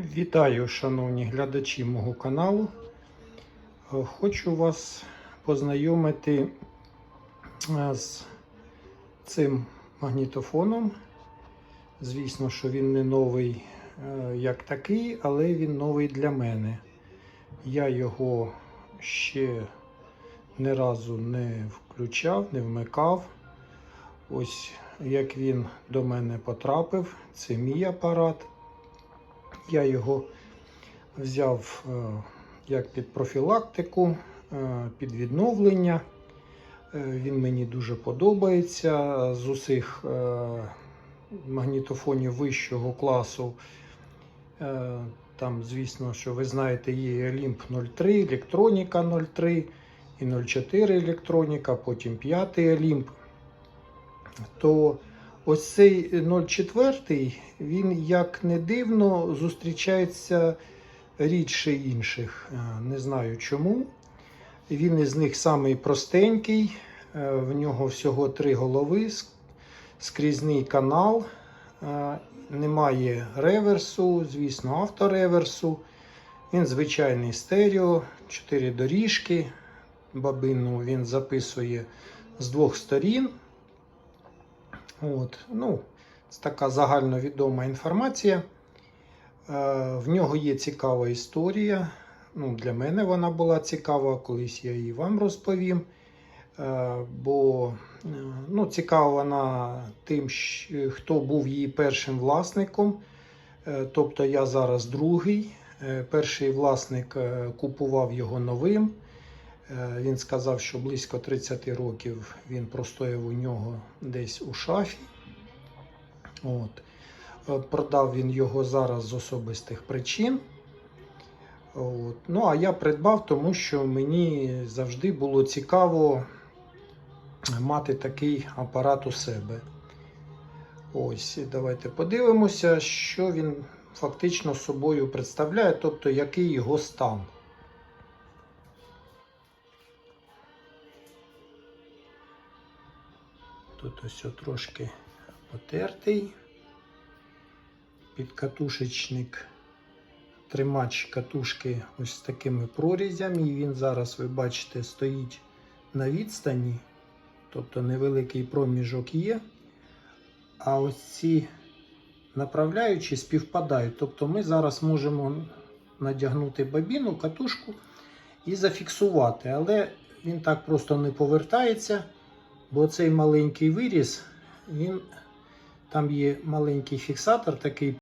Вітаю, шановні глядачі мого каналу. Е, Хочу вас познайомити е, з цим магнітофоном. Звісно, що він не новий е, як такий, але він новий для мене. Я його ще ні разу не включав, не вмикав. Ось як він до мене потрапив, це мій апарат. Я його взяв е, як під профілактику, е, під відновлення. Е, Він мені дуже подобається. З усіх магнітофонів вищого класу. Там, звісно, що ви знаєте, є Olymp 03, Електроніка 03 і 04 Електроніка, потім 5 Olymp. То Ось цей 04, він, як не дивно, зустрічається рідше інших. Е, Не знаю чому. Він із них самий простенький. Е, В нього всього три голови, ск- скрізний канал. Е, Немає реверсу, звісно, автореверсу. Він звичайний стерео, чотири доріжки. Бабину він записує з двох сторін. От, ну, це така загальновідома інформація. Е, В нього є цікава історія. Ну, для мене вона була цікава, колись я її вам розповім. Е, Бо е, ну, цікава вона тим, хто був її першим власником. Тобто я зараз другий. Перший власник купував його новим. Е, Він сказав, що близько 30 років він простояв у нього десь у шафі. От. Е, Продав він його зараз з особистих причин. От. Ну, а я придбав, тому що мені завжди було цікаво мати такий апарат у себе. Ось, давайте подивимося, що він фактично собою представляє, тобто який його стан. Тут ось трошки потертий. Підкатушечник, тримач катушки ось з такими прорізями. І він зараз, ви бачите, стоїть на відстані. Тобто невеликий проміжок є. А ось ці направляючі співпадають. Тобто ми зараз можемо надягнути бабіну, катушку і зафіксувати. Але він так просто не повертається. Бо цей маленький виріз, він там є маленький фіксатор такий